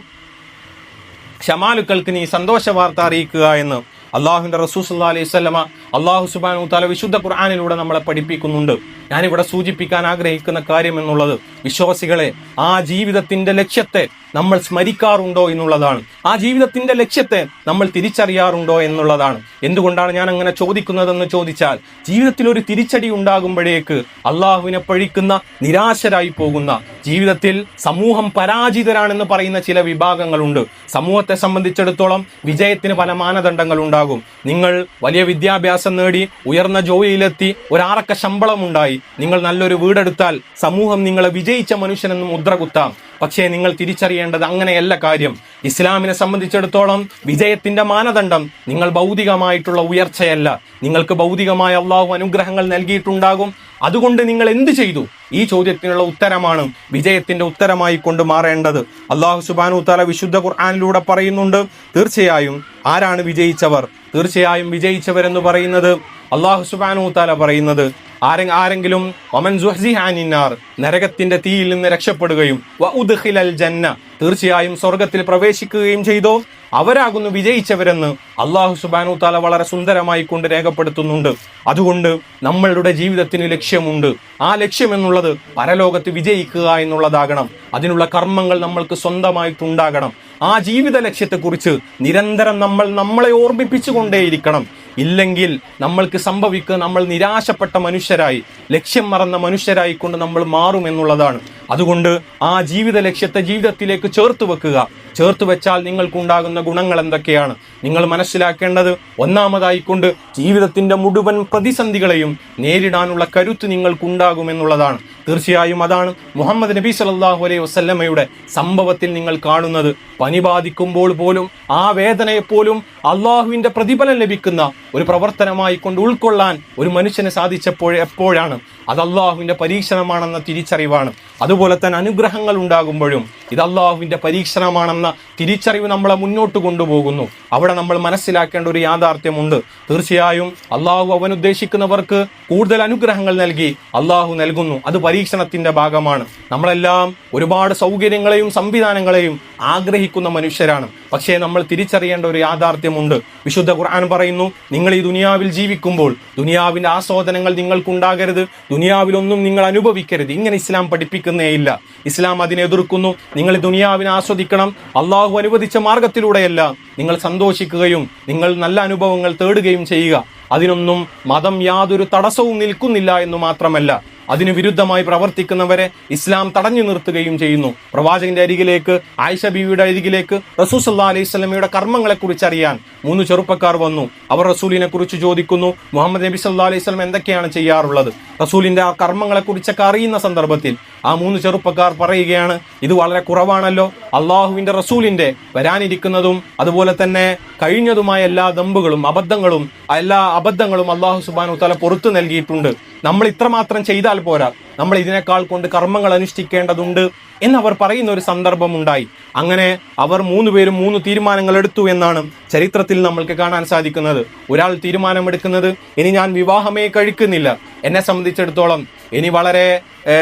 ക്ഷമാലുക്കൾക്ക് നീ സന്തോഷ വാർത്ത അറിയിക്കുക എന്ന് അള്ളാഹുവിന്റെ റസൂസ് അലൈഹി സ്വലമ അള്ളാഹു സുബാനു താല വിശുദ്ധ ഖുർആാനിലൂടെ നമ്മളെ പഠിപ്പിക്കുന്നുണ്ട്. ഞാനിവിടെ സൂചിപ്പിക്കാൻ ആഗ്രഹിക്കുന്ന കാര്യം എന്നുള്ളത് വിശ്വാസികളെ ആ ജീവിതത്തിന്റെ ലക്ഷ്യത്തെ നമ്മൾ സ്മരിക്കാറുണ്ടോ എന്നുള്ളതാണ്. ആ ജീവിതത്തിന്റെ ലക്ഷ്യത്തെ നമ്മൾ തിരിച്ചറിയാറുണ്ടോ എന്നുള്ളതാണ്. എന്തുകൊണ്ടാണ് ഞാൻ അങ്ങനെ ചോദിക്കുന്നതെന്ന് ചോദിച്ചാൽ ജീവിതത്തിൽ ഒരു തിരിച്ചടി ഉണ്ടാകുമ്പോഴേക്ക് അള്ളാഹുവിനെ പഴിക്കുന്ന നിരാശരായി പോകുന്ന ജീവിതത്തിൽ സമൂഹം പരാജിതരാണെന്ന് പറയുന്ന ചില വിഭാഗങ്ങളുണ്ട്. സമൂഹത്തെ സംബന്ധിച്ചിടത്തോളം വിജയത്തിന് പല മാനദണ്ഡങ്ങൾ ഉണ്ടാകും നിങ്ങൾ വലിയ വിദ്യാഭ്യാസം നേടി ഉയർന്ന ജോലിയിലെത്തി ഒരാറക്ക ശമ്പളമുണ്ടായി. നിങ്ങൾ നല്ലൊരു വീടെടുത്താൽ സമൂഹം നിങ്ങളെ വിജയിച്ച മനുഷ്യനെന്ന് മുദ്ര കുത്താം. പക്ഷേ നിങ്ങൾ തിരിച്ചറിയേണ്ടത് അങ്ങനെയല്ല കാര്യം. ഇസ്ലാമിനെ സംബന്ധിച്ചിടത്തോളം വിജയത്തിന്റെ മാനദണ്ഡം നിങ്ങൾ ഭൗതികമായിട്ടുള്ള ഉയർച്ചയല്ല. നിങ്ങൾക്ക് ഭൗതികമായ അള്ളാഹു അനുഗ്രഹങ്ങൾ നൽകിയിട്ടുണ്ടാകും. അതുകൊണ്ട് നിങ്ങൾ എന്ത് ചെയ്തു? ഈ ചോദ്യത്തിനുള്ള ഉത്തരമാണ് വിജയത്തിന്റെ ഉത്തരമായി കൊണ്ട് മാറേണ്ടത്. അള്ളാഹു സുബാനു താല വിശുദ്ധ ഖുർആാനിലൂടെ പറയുന്നുണ്ട് തീർച്ചയായും ആരാണ് വിജയിച്ചവർ? തീർച്ചയായും വിജയിച്ചവരെന്ന് പറയുന്നത് അള്ളാഹു സുബാനു താല പറയുന്നത്. ആരെ ആരെങ്കിലും ഒമൻ സുഹ്സിഹാനിന്നാർ നരകത്തിന്റെ തീയിൽ നിന്ന് രക്ഷപ്പെടുകയും ജന്ന തീർച്ചയായും സ്വർഗത്തിൽ പ്രവേശിക്കുകയും ചെയ്തോ? അവരാകുന്നു വിജയിച്ചവരെന്ന് അള്ളാഹു സുബാനു താല വളരെ സുന്ദരമായി കൊണ്ട് രേഖപ്പെടുത്തുന്നുണ്ട്. അതുകൊണ്ട് നമ്മളുടെ ജീവിതത്തിന് ലക്ഷ്യമുണ്ട്. ആ ലക്ഷ്യം എന്നുള്ളത് പരലോകത്ത് വിജയിക്കുക എന്നുള്ളതാകണം. അതിനുള്ള കർമ്മങ്ങൾ നമ്മൾക്ക് സ്വന്തമായിട്ടുണ്ടാകണം ആ ജീവിത ലക്ഷ്യത്തെക്കുറിച്ച് നിരന്തരം നമ്മൾ നമ്മളെ ഓർമ്മിപ്പിച്ചുകൊണ്ടേയിരിക്കണം. ഇല്ലെങ്കിൽ നമ്മൾക്ക് സംഭവിക്കുക നമ്മൾ നിരാശപ്പെട്ട മനുഷ്യരായി ലക്ഷ്യം മറന്ന മനുഷ്യരായി കൊണ്ട് നമ്മൾ മാറുമെന്നുള്ളതാണ് അതുകൊണ്ട് ആ ജീവിത ലക്ഷ്യത്തെ ജീവിതത്തിലേക്ക് ചേർത്ത് വെക്കുക. ചേർത്ത് വെച്ചാൽ നിങ്ങൾക്കുണ്ടാകുന്ന ഗുണങ്ങൾ എന്തൊക്കെയാണ്? നിങ്ങൾ മനസ്സിലാക്കേണ്ടത് ഒന്നാമതായിക്കൊണ്ട് ജീവിതത്തിന്റെ മുഴുവൻ പ്രതിസന്ധികളെയും നേരിടാനുള്ള കരുത്ത് നിങ്ങൾക്കുണ്ടാകുമെന്നുള്ളതാണ്. തീർച്ചയായും അതാണ് മുഹമ്മദ് നബി സല്ലല്ലാഹു അലൈഹി വസല്ലമയുടെ സംഭവത്തിൽ നിങ്ങൾ കാണുന്നത്. പനി ബാധിക്കുമ്പോൾ പോലും ആ വേദനയെപ്പോലും അള്ളാഹുവിന്റെ പ്രതിഫലം ലഭിക്കുന്ന ഒരു പ്രവർത്തനമായി കൊണ്ട് ഉൾക്കൊള്ളാൻ ഒരു മനുഷ്യനെ സാധിച്ചപ്പോൾ എപ്പോഴാണ്? അത് അള്ളാഹുവിന്റെ പരീക്ഷണമാണെന്ന തിരിച്ചറിവാണ്. അതുപോലെ തന്നെ അനുഗ്രഹങ്ങൾ ഉണ്ടാകുമ്പോഴും ഇത് അള്ളാഹുവിന്റെ പരീക്ഷണമാണെന്ന തിരിച്ചറിവ് നമ്മളെ മുന്നോട്ട് കൊണ്ടുപോകുന്നു. അവിടെ നമ്മൾ മനസ്സിലാക്കേണ്ട ഒരു യാഥാർത്ഥ്യമുണ്ട്. തീർച്ചയായും അള്ളാഹു അവൻ ഉദ്ദേശിക്കുന്നവർക്ക് കൂടുതൽ അനുഗ്രഹങ്ങൾ നൽകി അള്ളാഹു നൽകുന്നു. അത് പരീക്ഷണത്തിന്റെ ഭാഗമാണ്. നമ്മളെല്ലാം ഒരുപാട് സൗകര്യങ്ങളെയും സംവിധാനങ്ങളെയും ആഗ്രഹിക്കുന്ന മനുഷ്യരാണ്. പക്ഷേ നമ്മൾ തിരിച്ചറിയേണ്ട ഒരു യാഥാർത്ഥ്യമുണ്ട്. വിശുദ്ധ ഖുർആൻ പറയുന്നു നിങ്ങൾ ഈ ദുനിയാവിൽ ജീവിക്കുമ്പോൾ ദുനിയാവിന്റെ ആസ്വാദനങ്ങൾ നിങ്ങൾക്കുണ്ടാകരുത്. ദുനിയാവിലൊന്നും നിങ്ങൾ അനുഭവിക്കരുത്. ഇങ്ങനെ ഇസ്ലാം പഠിപ്പിക്കുന്നേയില്ല ഇസ്ലാം അതിനെ എതിർക്കുന്നു. നിങ്ങൾ ദുനിയാവിനെ ആസ്വദിക്കണം. അള്ളാഹു അനുവദിച്ച മാർഗത്തിലൂടെയല്ല നിങ്ങൾ സന്തോഷിക്കുകയും നിങ്ങൾ നല്ല അനുഭവങ്ങൾ തേടുകയും ചെയ്യുക. അതിനൊന്നും മതം യാതൊരു തടസ്സവും നിൽക്കുന്നില്ല എന്ന് മാത്രമല്ല. അതിന് വിരുദ്ധമായി പ്രവർത്തിക്കുന്നവരെ ഇസ്ലാം തടഞ്ഞു നിർത്തുകയും ചെയ്യുന്നു. പ്രവാചകന്റെ അരികിലേക്ക് ആയിഷ ബീവിയുടെ അരികിലേക്ക് റസൂസ് അല്ലാ അലൈഹി സ്വലമയുടെ കർമ്മങ്ങളെ കുറിച്ച് അറിയാൻ മൂന്ന് ചെറുപ്പക്കാർ വന്നു. അവർ റസൂലിനെ കുറിച്ച് ചോദിക്കുന്നു മുഹമ്മദ് നബി സല്ലാ അലൈഹി സ്വലം എന്തൊക്കെയാണ് ചെയ്യാറുള്ളത്? റസൂലിന്റെ ആ കർമ്മങ്ങളെ കുറിച്ചൊക്കെ അറിയുന്ന സന്ദർഭത്തിൽ ആ മൂന്ന് ചെറുപ്പക്കാർ പറയുകയാണ് ഇത് വളരെ കുറവാണല്ലോ. അള്ളാഹുവിന്റെ റസൂലിന്റെ വരാനിരിക്കുന്നതും അതുപോലെ തന്നെ കഴിഞ്ഞതുമായ എല്ലാ ദമ്പുകളും അബദ്ധങ്ങളും എല്ലാ അബദ്ധങ്ങളും അള്ളാഹു സുബാനു തല പുറത്തു നൽകിയിട്ടുണ്ട്. നമ്മൾ ഇത്രമാത്രം ചെയ്താൽ പോരാ. നമ്മൾ ഇതിനേക്കാൾ കൊണ്ട് കർമ്മങ്ങൾ അനുഷ്ഠിക്കേണ്ടതുണ്ട് എന്നവർ പറയുന്ന ഒരു സന്ദർഭം ഉണ്ടായി. അങ്ങനെ അവർ മൂന്ന് പേരും മൂന്ന് തീരുമാനങ്ങൾ എടുത്തു എന്നാണ് ചരിത്രത്തിൽ നമ്മൾക്ക് കാണാൻ സാധിക്കുന്നത്. ഒരാൾ തീരുമാനമെടുക്കുന്നത് ഇനി ഞാൻ വിവാഹമേ കഴിക്കുന്നില്ല. എന്നെ സംബന്ധിച്ചിടത്തോളം ഇനി വളരെ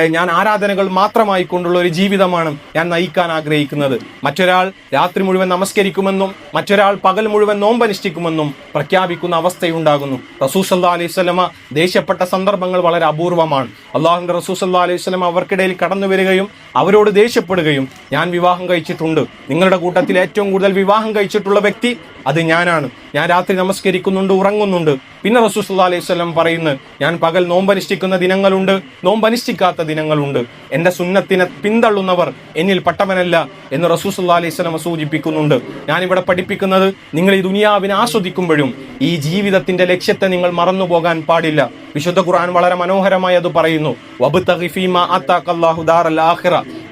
ഞാൻ ആരാധനകൾ മാത്രമായി കൊണ്ടുള്ള ഒരു ജീവിതമാണ് ഞാൻ നയിക്കാൻ ആഗ്രഹിക്കുന്നത്. മറ്റൊരാൾ രാത്രി മുഴുവൻ നമസ്കരിക്കുമെന്നും മറ്റൊരാൾ പകൽ മുഴുവൻ നോമ്പനുഷ്ഠിക്കുമെന്നും പ്രഖ്യാപിക്കുന്ന അവസ്ഥയുണ്ടാകുന്നു. റസൂസല്ലാ അലൈഹി സ്വലമ ദേഷ്യപ്പെട്ട സന്ദർഭങ്ങൾ വളരെ അപൂർവമാണ്. അള്ളാഹുന്റെ റസൂസല്ലാ അലൈഹി സ്വലമ അവർക്കിടയിൽ കടന്നു വരികയും അവരോട് ദേഷ്യപ്പെടുകയും ഞാൻ വിവാഹം കഴിച്ചിട്ടുണ്ട്. നിങ്ങളുടെ കൂട്ടത്തിൽ ഏറ്റവും കൂടുതൽ വിവാഹം കഴിച്ചിട്ടുള്ള വ്യക്തി അത് ഞാനാണ്. ഞാൻ രാത്രി നമസ്കരിക്കുന്നുണ്ട് ഉറങ്ങുന്നുണ്ട്. പിന്നെ റസൂസുല്ലാ അലൈഹി സ്വലം പറയുന്നു ഞാൻ പകൽ നോമ്പനുഷ്ഠിക്കുന്ന ദിനങ്ങളുണ്ട് നോമ്പനുഷ്ഠിക്കാത്ത ദിനങ്ങളുണ്ട്. എന്റെ സുന്നത്തിനെ പിന്തള്ളുന്നവർ എന്നിൽ പട്ടവനല്ല എന്ന് റസൂസുല്ലാ അലൈഹി സ്വലം സൂചിപ്പിക്കുന്നുണ്ട്. ഞാനിവിടെ പഠിപ്പിക്കുന്നത് നിങ്ങൾ ഈ ദുനിയാവിനെ ആസ്വദിക്കുമ്പോഴും ഈ ജീവിതത്തിന്റെ ലക്ഷ്യത്തെ നിങ്ങൾ മറന്നു പോകാൻ പാടില്ല. വിശുദ്ധ ഖുർആൻ വളരെ മനോഹരമായി അത് പറയുന്നു.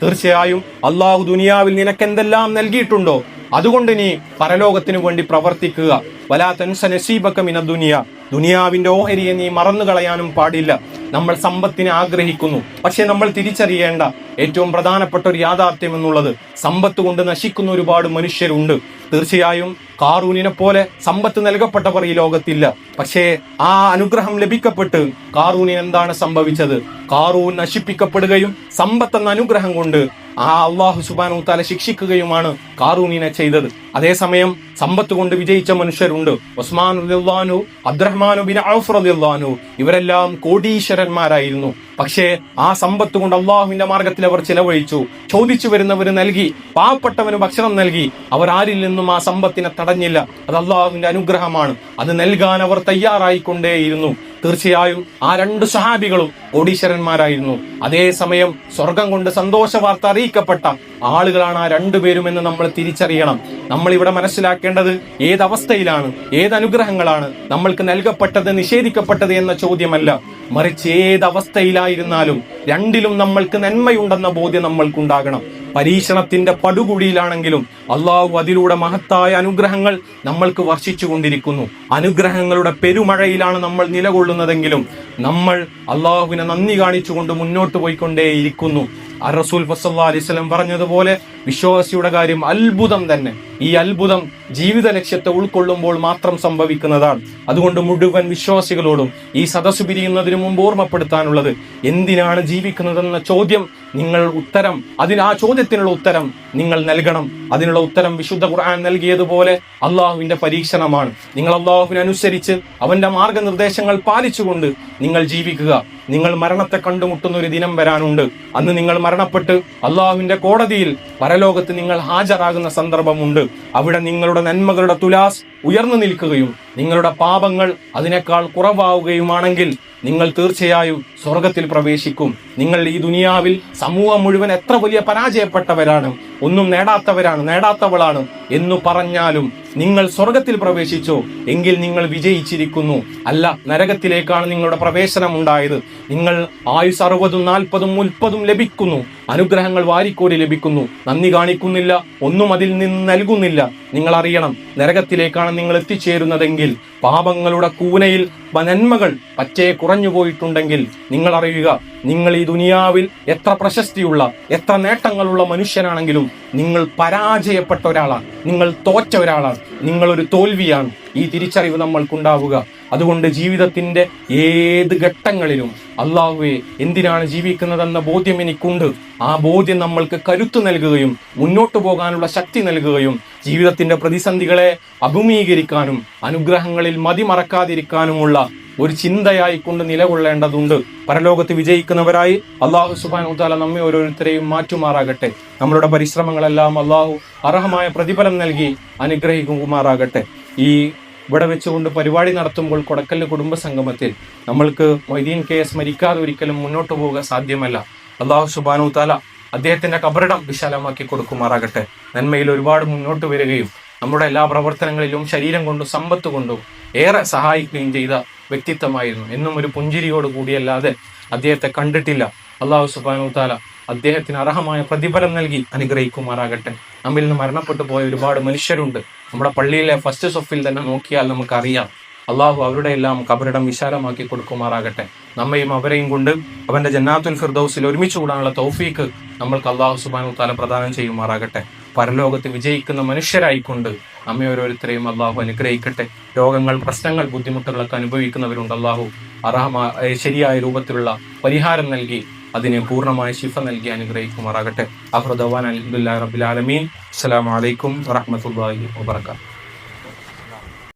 തീർച്ചയായും അള്ളാഹു ദുനിയാവിൽ നിനക്ക് എന്തെല്ലാം നൽകിയിട്ടുണ്ടോ? അതുകൊണ്ട് നീ പരലോകത്തിനു വേണ്ടി പ്രവർത്തിക്കുക. വലാ തൻസ നസീബക മിന ദുനിയ. ദുനിയാവിന്റെ ഓഹരിയെ നീ മറന്നു കളയാനും പാടില്ല. നമ്മൾ സമ്പത്തിനെ ആഗ്രഹിക്കുന്നു. പക്ഷെ നമ്മൾ തിരിച്ചറിയേണ്ട ഏറ്റവും പ്രധാനപ്പെട്ട ഒരു യാഥാർത്ഥ്യം എന്നുള്ളത് സമ്പത്ത് കൊണ്ട് നശിക്കുന്ന ഒരുപാട് മനുഷ്യരുണ്ട്. തീർച്ചയായും കാറൂനിനെ പോലെ സമ്പത്ത് നൽകപ്പെട്ടവർ ഈ ലോകത്തില്ല. പക്ഷേ ആ അനുഗ്രഹം ലഭിക്കപ്പെട്ട് കാറൂനിന് എന്താണ് സംഭവിച്ചത്? കാറൂൻ നശിപ്പിക്കപ്പെടുകയും സമ്പത്ത് എന്ന അനുഗ്രഹം കൊണ്ട് ആ അള്ളാഹു സുബാനു താല ശിക്ഷിക്കുകയുമാണ് കാറൂനിനെ ചെയ്തത്. അതേസമയം സമ്പത്ത് കൊണ്ട് വിജയിച്ച മനുഷ്യരുണ്ട്. ഉസ്മാൻ റളിയല്ലാഹു അബ്ദുറഹ്മാനു ബിൻ ഔഫ് ഇവരെല്ലാം ഇവരെല്ലാം കോടീശ്വരന്മാരായിരുന്നു പക്ഷേ ആ സമ്പത്ത് കൊണ്ട് അള്ളാഹുവിന്റെ മാർഗത്തിൽ അവർ ചിലവഴിച്ചു. ചോദിച്ചു വരുന്നവർ നൽകി. പാവപ്പെട്ടവന് ഭക്ഷണം നൽകി. അവർ ആരിൽ നിന്നും ആ സമ്പത്തിനെ തടഞ്ഞില്ല. അത് അള്ളാഹുവിന്റെ അനുഗ്രഹമാണ്. അത് നൽകാൻ അവർ തയ്യാറായിക്കൊണ്ടേയിരുന്നു. തീർച്ചയായും ആ രണ്ട് സഹാബികളും കോടീശ്വരന്മാരായിരുന്നു. അതേസമയം സ്വർഗം കൊണ്ട് സന്തോഷ വാർത്ത അറിയിക്കപ്പെട്ട ആളുകളാണ് ആ രണ്ടുപേരും എന്ന് നമ്മൾ തിരിച്ചറിയണം. നമ്മൾ ഇവിടെ മനസ്സിലാക്കേണ്ടത് ഏതവസ്ഥയിലാണ് ഏത് അനുഗ്രഹങ്ങളാണ് നമ്മൾക്ക് നൽകപ്പെട്ടത് നിഷേധിക്കപ്പെട്ടത് എന്ന ചോദ്യമല്ല. മറിച്ച് ഏത് അവസ്ഥയിലായിരുന്നാലും രണ്ടിലും നമ്മൾക്ക് നന്മയുണ്ടെന്ന ബോധ്യം നമ്മൾക്കുണ്ടാകണം. പരീക്ഷണത്തിന്റെ പടുകുഴിയിലാണെങ്കിലും അള്ളാഹു അതിലൂടെ മഹത്തായ അനുഗ്രഹങ്ങൾ നമ്മൾക്ക് വർഷിച്ചു കൊണ്ടിരിക്കുന്നു. അനുഗ്രഹങ്ങളുടെ പെരുമഴയിലാണ് നമ്മൾ നിലകൊള്ളുന്നതെങ്കിലും നമ്മൾ അള്ളാഹുവിനെ നന്ദി കാണിച്ചുകൊണ്ട് മുന്നോട്ട് പോയിക്കൊണ്ടേയിരിക്കുന്നു. അറസൂൽ റസൂൽ ഫസല്ലാ അലൈവലം പറഞ്ഞതുപോലെ വിശ്വാസിയുടെ കാര്യം അത്ഭുതം തന്നെ. ഈ അത്ഭുതം ജീവിത ലക്ഷ്യത്തെ ഉൾക്കൊള്ളുമ്പോൾ മാത്രം സംഭവിക്കുന്നതാണ്. അതുകൊണ്ട് മുഴുവൻ വിശ്വാസികളോടും ഈ സദസ്സ് പിരിയുന്നതിന് മുമ്പ് ഓർമ്മപ്പെടുത്താനുള്ളത് എന്തിനാണ് ജീവിക്കുന്നതെന്ന ചോദ്യം നിങ്ങൾ ഉത്തരം അതിന് ആ ചോദ്യത്തിനുള്ള ഉത്തരം നിങ്ങൾ നൽകണം. അതിനുള്ള ഉത്തരം വിശുദ്ധ ഖുർആൻ നൽകിയതുപോലെ അള്ളാഹുവിന്റെ പരീക്ഷണമാണ്. നിങ്ങൾ അള്ളാഹുവിനെ അനുസരിച്ച് അവന്റെ മാർഗനിർദ്ദേശങ്ങൾ പാലിച്ചുകൊണ്ട് നിങ്ങൾ ജീവിക്കുക. നിങ്ങൾ മരണത്തെ കണ്ടുമുട്ടുന്ന ഒരു ദിനം വരാനുണ്ട്. അന്ന് നിങ്ങൾ മരണപ്പെട്ട് അള്ളാഹുവിന്റെ കോടതിയിൽ പരലോകത്ത് നിങ്ങൾ ഹാജരാകുന്ന സന്ദർഭമുണ്ട്. അവിടെ നിങ്ങളുടെ നന്മകളുടെ തുലാസ് ഉയർന്നു നിൽക്കുകയും നിങ്ങളുടെ പാപങ്ങൾ അതിനേക്കാൾ കുറവാവുകയുമാണെങ്കിൽ നിങ്ങൾ തീർച്ചയായും സ്വർഗത്തിൽ പ്രവേശിക്കും. നിങ്ങൾ ഈ ദുനിയാവിൽ സമൂഹം മുഴുവൻ എത്ര വലിയ പരാജയപ്പെട്ടവരാണ് ഒന്നും നേടാത്തവരാണ് നേടാത്തവളാണ് എന്നു പറഞ്ഞാലും നിങ്ങൾ സ്വർഗത്തിൽ പ്രവേശിച്ചോ എങ്കിൽ നിങ്ങൾ വിജയിച്ചിരിക്കുന്നു. അല്ല നരകത്തിലേക്കാണ് നിങ്ങളുടെ പ്രവേശനം ഉണ്ടായത്. നിങ്ങൾ ആയുസ് അറുപതും നാൽപ്പതും മുൽപ്പതും ലഭിക്കുന്നു. അനുഗ്രഹങ്ങൾ വാരിക്കോരി ലഭിക്കുന്നു. നന്ദി കാണിക്കുന്നില്ല ഒന്നും അതിൽ നിന്ന് നൽകുന്നില്ല. നിങ്ങൾ അറിയണം നരകത്തിലേക്കാണ് നിങ്ങൾ എത്തിച്ചേരുന്നതെങ്കിൽ പാപങ്ങളുടെ കൂനയിൽ വനന്മകൾ പച്ചയെ കുറഞ്ഞു പോയിട്ടുണ്ടെങ്കിൽ നിങ്ങൾ അറിയുക നിങ്ങൾ ഈ ദുനിയാവിൽ എത്ര പ്രശസ്തിയുള്ള എത്ര നേട്ടങ്ങളുള്ള മനുഷ്യനാണെങ്കിലും നിങ്ങൾ പരാജയപ്പെട്ട ഒരാളാണ്. നിങ്ങൾ തോറ്റ ഒരാളാണ്. നിങ്ങളൊരു തോൽവിയാണ്. ഈ തിരിച്ചറിവ് നമ്മൾക്കുണ്ടാവുക. അതുകൊണ്ട് ജീവിതത്തിന്റെ ഏത് ഘട്ടങ്ങളിലും അള്ളാഹുവെ എന്തിനാണ് ജീവിക്കുന്നതെന്ന ബോധ്യം എനിക്കുണ്ട്. ആ ബോധ്യം നമ്മൾക്ക് കരുത്തു നൽകുകയും മുന്നോട്ട് പോകാനുള്ള ശക്തി നൽകുകയും ജീവിതത്തിന്റെ പ്രതിസന്ധികളെ അഭിമുഖീകരിക്കാനും അനുഗ്രഹങ്ങളിൽ മതിമറക്കാതിരിക്കാനുമുള്ള ഒരു ചിന്തയായി കൊണ്ട് നിലകൊള്ളേണ്ടതുണ്ട്. പരലോകത്ത് വിജയിക്കുന്നവരായി അള്ളാഹു സുബാൻ ഉത്താല നമ്മെ ഓരോരുത്തരെയും മാറ്റുമാറാകട്ടെ. നമ്മളുടെ പരിശ്രമങ്ങളെല്ലാം അള്ളാഹു അർഹമായ പ്രതിഫലം നൽകി അനുഗ്രഹിക്കുമാറാകട്ടെ. ഈ ഇവിടെ വെച്ചുകൊണ്ട് പരിപാടി നടത്തുമ്പോൾ കൊടക്കൽ കുടുംബ സംഗമത്തിൽ നമ്മൾക്ക് മൊയ്തീൻ കെ എസ് മരിക്കാതെ ഒരിക്കലും മുന്നോട്ട് പോവുക സാധ്യമല്ല. അള്ളാഹു സുബാനു താല അദ്ദേഹത്തിന്റെ കബറിടം വിശാലമാക്കി കൊടുക്കുമാറാകട്ടെ. നന്മയിൽ ഒരുപാട് മുന്നോട്ട് വരികയും നമ്മുടെ എല്ലാ പ്രവർത്തനങ്ങളിലും ശരീരം കൊണ്ടും സമ്പത്ത് കൊണ്ടും ഏറെ സഹായിക്കുകയും ചെയ്ത വ്യക്തിത്വമായിരുന്നു. എന്നും ഒരു പുഞ്ചിരിയോട് കൂടിയല്ലാതെ അദ്ദേഹത്തെ കണ്ടിട്ടില്ല. അള്ളാഹു സുബാനു താല അദ്ദേഹത്തിന് അർഹമായ പ്രതിഫലം നൽകി അനുഗ്രഹിക്കുമാറാകട്ടെ. നമ്മിൽ നിന്ന് മരണപ്പെട്ടു പോയ ഒരുപാട് മനുഷ്യരുണ്ട്. നമ്മുടെ പള്ളിയിലെ ഫസ്റ്റ് സൊഫിൽ തന്നെ നോക്കിയാൽ നമുക്കറിയാം. അള്ളാഹു അവരുടെ എല്ലാം കബറിടം വിശാലമാക്കി കൊടുക്കുമാറാകട്ടെ. നമ്മയും അവരെയും കൊണ്ട് അവന്റെ ജന്നാത്തുൽ ഫിർദൌസിൽ ഒരുമിച്ച് കൂടാനുള്ള തൗഫീക്ക് നമ്മൾക്ക് അള്ളാഹു സുബാനു താല പ്രദാനം ചെയ്യുമാറാകട്ടെ. പരലോകത്ത് വിജയിക്കുന്ന മനുഷ്യരായിക്കൊണ്ട് നമ്മെ ഓരോരുത്തരെയും അള്ളാഹു അനുഗ്രഹിക്കട്ടെ. രോഗങ്ങൾ പ്രശ്നങ്ങൾ ബുദ്ധിമുട്ടുകളൊക്കെ അനുഭവിക്കുന്നവരുണ്ട് അള്ളാഹു. അർഹമായ ശരിയായ രൂപത്തിലുള്ള പരിഹാരം നൽകി അതിനെ പൂർണമായ ശിഫ നൽകി അനുഗ്രഹിക്കുമാറാകട്ടെ. അഹ്റദവാൻ അലഹമുല്ലാ റബിലാലമീൻ അസ്സലാമലൈക്കും വറഹമത്തല്ലാഹി വാബർക്കാത്തു